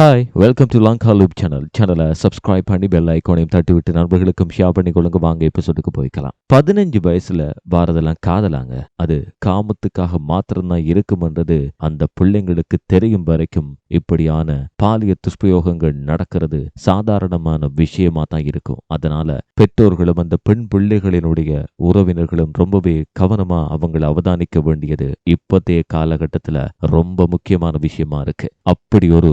Hi welcome to லாங்கா லூப் channel சேனலை சப்ஸ்கிரைப் பண்ணி பெல் ஐக்கோனையும் தட்டி விட்டு நண்பர்களுக்கும் ஷேர் பண்ணி கொள்ளுங்க. வாங்க எபிசோடுக்கு போய்க்கலாம். பதினஞ்சு வயசுல பாரதெல்லாம் காதலாங்க. அது காமத்துக்காக மாத்திரம்தான் இருக்கும்ன்றது அந்த பிள்ளைங்களுக்கு தெரியும் வரைக்கும் இப்படியான பாலிய துஷ்பிரயோகங்கள் நடக்கிறது சாதாரணமான விஷயமா தான் இருக்கும். அதனால பெற்றோர்களும் அந்த பெண் பிள்ளைகளினுடைய உறவினர்களும் ரொம்பவே கவனமா அவங்களை அவதானிக்க வேண்டியது இப்போதைய காலகட்டத்துல ரொம்ப முக்கியமான விஷயமா இருக்கு. அப்படி ஒரு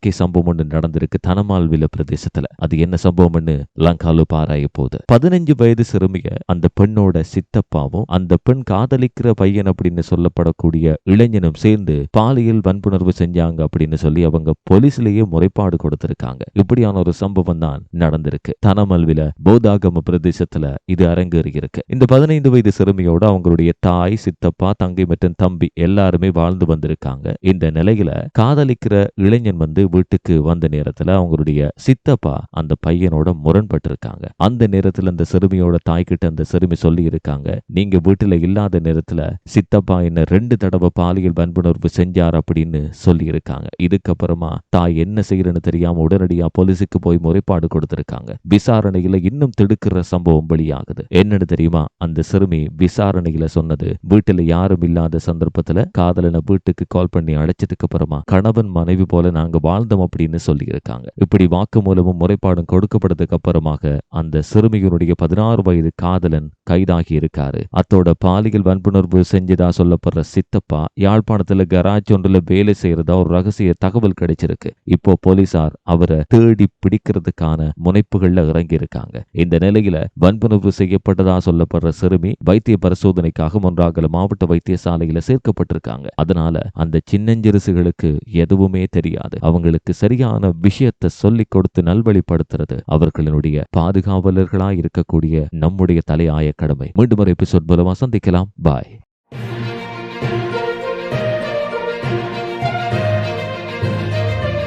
துப்பாக்கி சம்பவம் ஒன்று நடந்திருக்கு தனமால்வில பிரதேசத்துல. அது என்ன சம்பவம்னு லங்காலு பாராய போகுது பதினஞ்சு வயது சிறுமிய அந்த பெண்ணோட சித்தப்பாவும் அந்த பெண் காதலிக்கிற பையன் அப்படின்னு சொல்லப்படக்கூடிய இளைஞனும் சேர்ந்து பாலியல் வன்புணர்வு செஞ்சாங்க அப்படின்னு சொல்லி அவங்க போலீஸ்லயே முறைப்பாடு கொடுத்திருக்காங்க. இப்படியான ஒரு சம்பவம் தான் நடந்திருக்கு. தனமல்வில போதாகம பிரதேசத்துல இது அரங்கேறி இருக்கு. இந்த பதினைந்து வயது சிறுமியோட அவங்களுடைய தாய் சித்தப்பா தங்கை மற்றும் தம்பி எல்லாருமே வாழ்ந்து வந்திருக்காங்க. இந்த நிலையில காதலிக்கிற இளைஞன் வந்து வீட்டுக்கு வந்த நேரத்துல அவங்களுடைய சித்தப்பா அந்த பையனோட முரண்பட்டு இருக்காங்க அந்த நேரத்துல அந்த சிறுமியோட தாய்கிட்ட அந்த சிறுமி சொல்லி இருக்காங்க நீங்க வீட்டுல இல்லாத நேரத்துல சித்தப்பா என்ன ரெண்டு தடவை பாலியல் வன்புணர்வு செஞ்சார் அப்படின்னு சொல்லி இருக்காங்க இதுக்கப்புறமா தாய் என்ன செய்யறன்னு தெரியாம உடனடியா போலீஸுக்கு போய் முறைப்பாடு கொடுத்திருக்காங்க. விசாரணையில இன்னும் திடுக்கிற சம்பவம் வெளியாகுது. என்னன்னு தெரியுமா? அந்த சிறுமி விசாரணையில சொன்னது வீட்டுல யாரும் இல்லாத சந்தர்ப்பத்துல காதலனை வீட்டுக்கு கால் பண்ணி அழைச்சதுக்கு அப்புறமா கணவன் மனைவி போல நாங்க வாழ்ந்தோம் அப்படின்னு சொல்லியிருக்காங்க. இப்படி இப்படி வாக்குமூலமும் முறைப்பாடும் கொடுக்கப்பட்டதுக்கு அப்புறமாக அந்த சிறுமியினுடைய பதினாறு வயது காதலன் கைதாகி இருக்காரு. அத்தோட பாலியல் வன்புணர்வு செஞ்சதா சொல்லப்படுற சித்தப்பா யாழ்ப்பாணத்துல கராஜ் ஒன்றுல வேலை செய்யறதா ஒரு ரகசிய தகவல் கிடைச்சிருக்கு. இப்போ போலீசார் அவரை தேடி பிடிக்கிறதுக்கான முனைப்புகள்ல இறங்கி இருக்காங்க இந்த நிலையில வன்புணர்வு செய்யப்பட்டதா சொல்லப்படுற சிறுமி வைத்திய பரிசோதனைக்காக ஒன்றாகல மாவட்ட வைத்தியசாலையில சேர்க்கப்பட்டிருக்காங்க. அதனால அந்த சின்னஞ்சிறுசுகளுக்கு எதுவுமே தெரியாது. அவங்களுக்கு சரியான விஷயத்தை சொல்லி கொடுத்து நல்வழிப்படுத்துறது அவர்களினுடைய பாதுகாவலர்களா இருக்கக்கூடிய நம்முடைய தலையாய கடமை. மீண்டும் ஒரு எபிசோட் மூலமா சந்திக்கலாம். பாய்